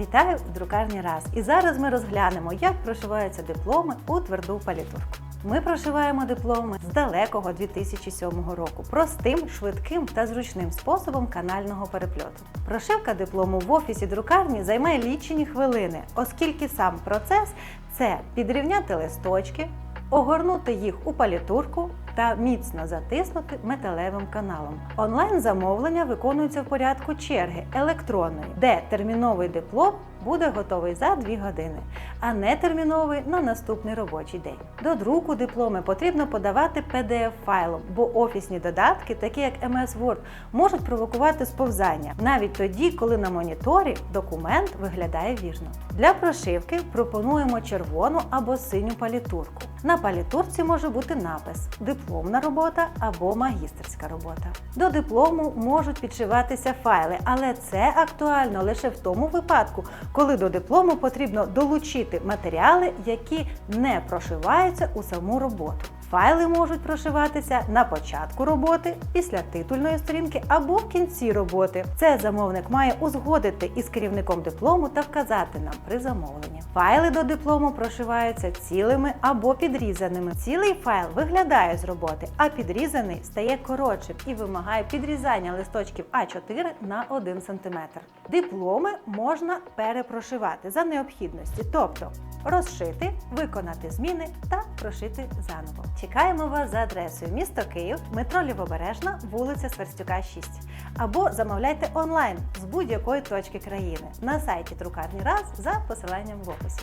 Вітаю в друкарні раз. І зараз ми розглянемо, як прошиваються дипломи у тверду палітурку. Ми прошиваємо дипломи з далекого 2007 року простим, швидким та зручним способом канального перепльоту. Прошивка диплому в офісі друкарні займає лічені хвилини, оскільки сам процес це підрівняти листочки, огорнути їх у палітурку та міцно затиснути металевим каналом. Онлайн-замовлення виконується в порядку черги електронної, де терміновий диплом буде готовий за 2 години, а не терміновий на наступний робочий день. До друку дипломи потрібно подавати PDF-файлом, бо офісні додатки, такі як MS Word, можуть провокувати сповзання навіть тоді, коли на моніторі документ виглядає вірно. Для прошивки пропонуємо червону або синю палітурку. На палітурці може бути напис дипломна робота або магістерська робота. До диплому можуть підшиватися файли, але це актуально лише в тому випадку, коли до диплому потрібно долучити матеріали, які не прошиваються у саму роботу. Файли можуть прошиватися на початку роботи, після титульної сторінки або в кінці роботи. Це замовник має узгодити із керівником диплому та вказати нам при замовленні. Файли до диплому прошиваються цілими або підрізаними. Цілий файл виглядає з роботи, а підрізаний стає коротшим і вимагає підрізання листочків А4 на 1 см. Дипломи можна перепрошивати за необхідності, тобто розшити, виконати зміни та прошити заново. Чекаємо вас за адресою місто Київ, метро Лівобережна, вулиця Сверстюка, 6. Або замовляйте онлайн з будь-якої точки країни на сайті Друкарні Раз за посиланням в описі.